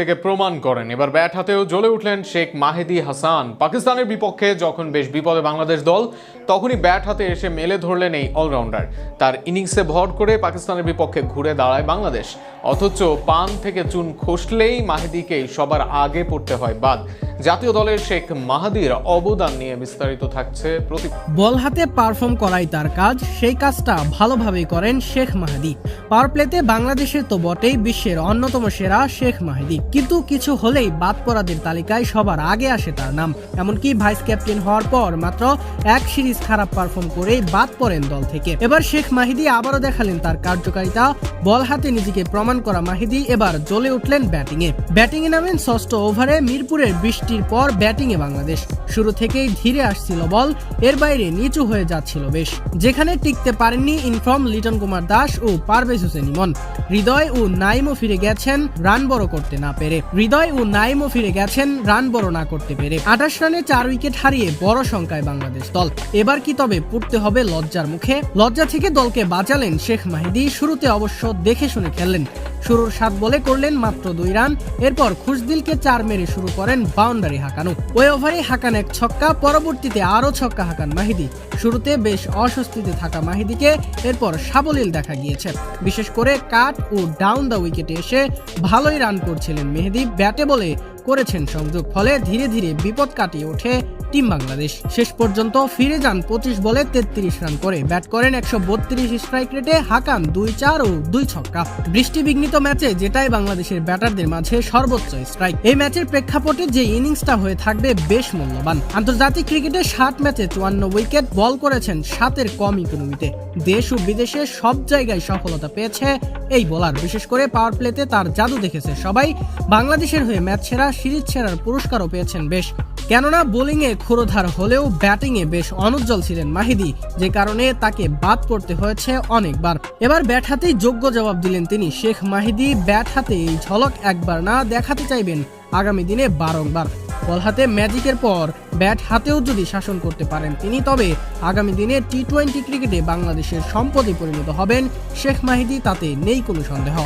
থেকে প্রমাণ করেন। এবার ব্যাট হাতেও জ্বলে উঠলেন শেখ মাহেদি হাসান। পাকিস্তানের বিপক্ষে যখন বেশ বিপদে বাংলাদেশ দল, তখনই ব্যাট হাতে এসে মেলে ধরলেন এই অলরাউন্ডার। তার ইনিংসে ভর করে পাকিস্তানের বিপক্ষে ঘুরে দাঁড়ায় বাংলাদেশ। অথচ পান থেকে চুন খসলেই মাহেদিকেই সবার আগে পড়তে হয় বাদ। জাতীয় দলের শেখ মাহাদির অবদান নিয়ে বিস্তারিত থাকছে প্রতি বল হাতে পারফর্ম করাই তার কাজ, সেই কাজটা ভালোভাবেই করেন শেখ মাহেদি। পাওয়ার প্লেতে বাংলাদেশের তো বটেই বিশ্বের অন্যতম সেরা শেখ মাহেদি। কিন্তু কিছু হলেই বাদ পড়াদের তালিকায় সবার আগে আসে তার নাম। এমনকি ভাইস ক্যাপ্টেন হওয়ার পর মাত্র এক সিরিজ খারাপ পারফর্ম করেই বাদ পড়েন দল থেকে। এবার শেখ মাহিদি আবারও দেখালেন তার কার্যকারিতা। বল হাতে নিজেকে প্রমাণ করা মাহিদি এবার জ্বলে উঠলেন ব্যাটিংয়ে। ব্যাটিংয়ে নামেন ষষ্ঠ ওভারে মিরপুরের বৃষ্টির পর ব্যাটিংয়ে বাংলাদেশ। শুরু থেকেই ধীরে আসছিল বল, এর বাইরে নিচু হয়ে যাচ্ছিল বেশ। যেখানে টিকতে পারেননি ইনফর্ম লিটন কুমার দাস ও পারভেজ হোসেন ইমন। হৃদয় ও নাইমও ফিরে গেছেন, রান বড় করতে না পেরে। হৃদয় ও নাইমও ফিরে গেছেন রান বড় না করতে পেরে। আঠাশ রানে চার উইকেট হারিয়ে বড় সংখ্যায় বাংলাদেশ দল। এবার কি তবে পড়তে হবে লজ্জার মুখে? লজ্জা থেকে দলকে বাঁচালেন শেখ মাহিদি। শুরুতে অবশ্য দেখে শুনে খেললেন। শুরুর সাত বলে করলেন মাত্র দুই রান। এরপর খুশদিলকে চার মেরে শুরু করেন বাউন্ডারি হাঁকানো। ওই ওভারে হাঁকান এক ছক্কা, পরবর্তীতে আরও ছক্কা হাঁকান মাহিদি। শুরুতে বেশ অস্বস্তিতে থাকা মাহিদিকে এরপর সাবলীল দেখা গিয়েছে। বিশেষ করে কাট ও ডাউন দ্য উইকেটে এসে ভালোই রান করছিলেন মেহেদি। ব্যাটে বলে করেছেন সংযোগ, ফলে ধীরে ধীরে বিপদ কাটিয়ে ওঠে টিম বাংলাদেশ। শেষ পর্যন্ত ফিরে যান পঁচিশ বলে তেত্রিশ রান করে। ব্যাট করেন একশো বত্রিশ স্ট্রাইক রেটে, হাকান দুই চার ও দুই ছক্কা। বৃষ্টি বিঘ্নিত ম্যাচে যেটাই বাংলাদেশের ব্যাটারদের মাঝে সর্বোচ্চ স্ট্রাইক। এই ম্যাচের প্রেক্ষাপটে যে ইনিংসটা হয়ে থাকবে, বেশ মূল্যবান। আন্তর্জাতিক ক্রিকেটে ষাট ম্যাচে চুয়ান্ন উইকেট বল করেছেন সাতের কম ইকোনমিতে। দেশ ও বিদেশে সব জায়গায় সফলতা পেয়েছে এই বোলার। বিশেষ করে পাওয়ার প্লেতে তার জাদু দেখেছে সবাই। বাংলাদেশের হয়ে ম্যাচ সেরা, সিরিজ সেরার পুরস্কারও পেয়েছেন বেশ। কেননা বোলিংয়ে ক্ষুরোধার হলেও ব্যাটিংয়ে বেশ অনুজ্জ্বল ছিলেন মাহিদি, যে কারণে তাকে বাদ পড়তে হয়েছে অনেকবার। এবার ব্যাট হাতেই যোগ্য জবাব দিলেন তিনি শেখ মাহিদি। ব্যাট হাতে এই ঝলক একবার না দেখাতে চাইবেন আগামী দিনে বারংবার। বল হাতে ম্যাজিকের পর ব্যাট হাতেও যদি শাসন করতে পারেন তিনি, তবে আগামী দিনে টি টোয়েন্টি ক্রিকেটে বাংলাদেশের সম্পদে পরিণত হবেন শেখ মাহিদি, তাতে নেই কোনো সন্দেহ।